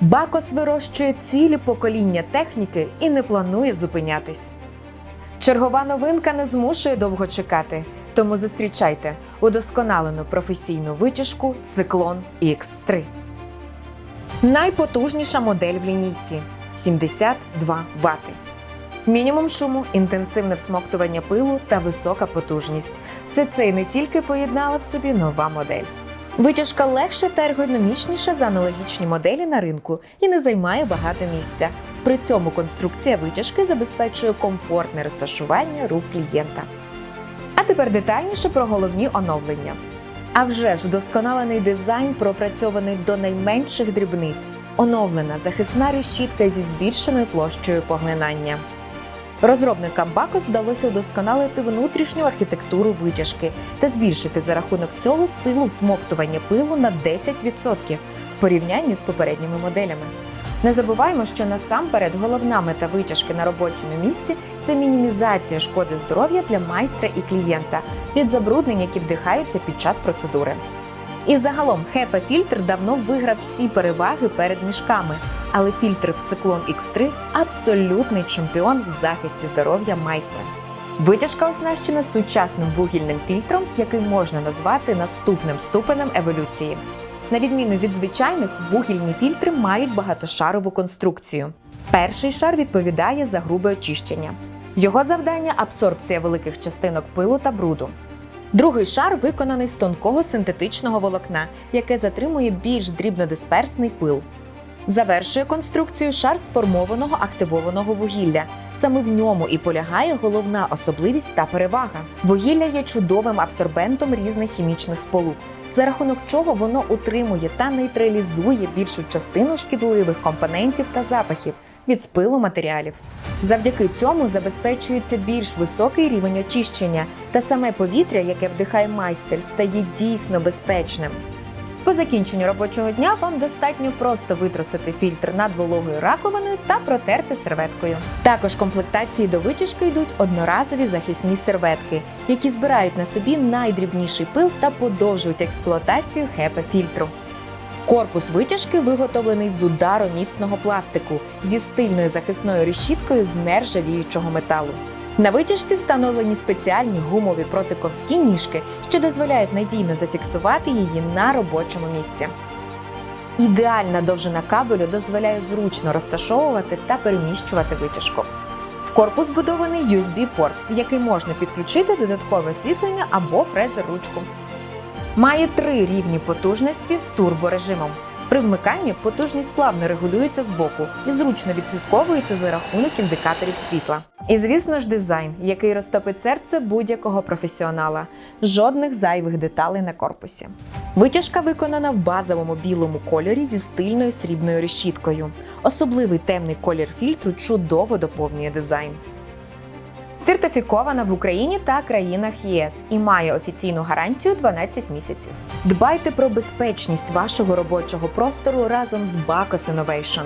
Бакос вирощує цілі покоління техніки і не планує зупинятись. Чергова новинка не змушує довго чекати, тому зустрічайте удосконалену професійну витяжку Циклон X3. Найпотужніша модель в лінійці 72 Вт. Мінімум шуму, інтенсивне всмоктування пилу та висока потужність. Все це і не тільки поєднала в собі нова модель. Витяжка легша та ергономічніша за аналогічні моделі на ринку і не займає багато місця. При цьому конструкція витяжки забезпечує комфортне розташування рук клієнта. А тепер детальніше про головні оновлення. А вже ж вдосконалений дизайн пропрацьований до найменших дрібниць, оновлена захисна решітка зі збільшеною площею поглинання. Розробникам Бакос вдалося удосконалити внутрішню архітектуру витяжки та збільшити за рахунок цього силу всмоктування пилу на 10% в порівнянні з попередніми моделями. Не забуваємо, що насамперед головна мета витяжки на робочому місці це мінімізація шкоди здоров'я для майстра і клієнта від забруднень, які вдихаються під час процедури. І загалом HEPA фільтр давно виграв всі переваги перед мішками, але фільтр в циклон X3 абсолютний чемпіон в захисті здоров'я майстра. Витяжка оснащена сучасним вугільним фільтром, який можна назвати наступним ступенем еволюції. На відміну від звичайних, вугільні фільтри мають багатошарову конструкцію. Перший шар відповідає за грубе очищення. Його завдання абсорбція великих частинок пилу та бруду. Другий шар виконаний з тонкого синтетичного волокна, яке затримує більш дрібнодисперсний пил. Завершує конструкцію шар сформованого активованого вугілля. Саме в ньому і полягає головна особливість та перевага. Вугілля є чудовим абсорбентом різних хімічних сполук, за рахунок чого воно утримує та нейтралізує більшу частину шкідливих компонентів та запахів від спилу матеріалів. Завдяки цьому забезпечується більш високий рівень очищення, та саме повітря, яке вдихає майстер, стає дійсно безпечним. По закінченню робочого дня вам достатньо просто витрусити фільтр над вологою раковиною та протерти серветкою. Також комплектації до витяжки йдуть одноразові захисні серветки, які збирають на собі найдрібніший пил та подовжують експлуатацію HEPA фільтру. Корпус витяжки виготовлений з удару міцного пластику зі стильною захисною решіткою з нержавіючого металу. На витяжці встановлені спеціальні гумові протиковські ніжки, що дозволяють надійно зафіксувати її на робочому місці. Ідеальна довжина кабелю дозволяє зручно розташовувати та переміщувати витяжку. В корпус будований USB-порт, в який можна підключити додаткове освітлення або фрезер-ручку. Має три рівні потужності з турборежимом. При вмиканні потужність плавно регулюється з боку і зручно відслідковується за рахунок індикаторів світла. І звісно ж, дизайн, який розтопить серце будь-якого професіонала. Жодних зайвих деталей на корпусі. Витяжка виконана в базовому білому кольорі зі стильною срібною решіткою. Особливий темний колір фільтру чудово доповнює дизайн. Сертифікована в Україні та країнах ЄС і має офіційну гарантію 12 місяців. Дбайте про безпечність вашого робочого простору разом з Bacos Innovation.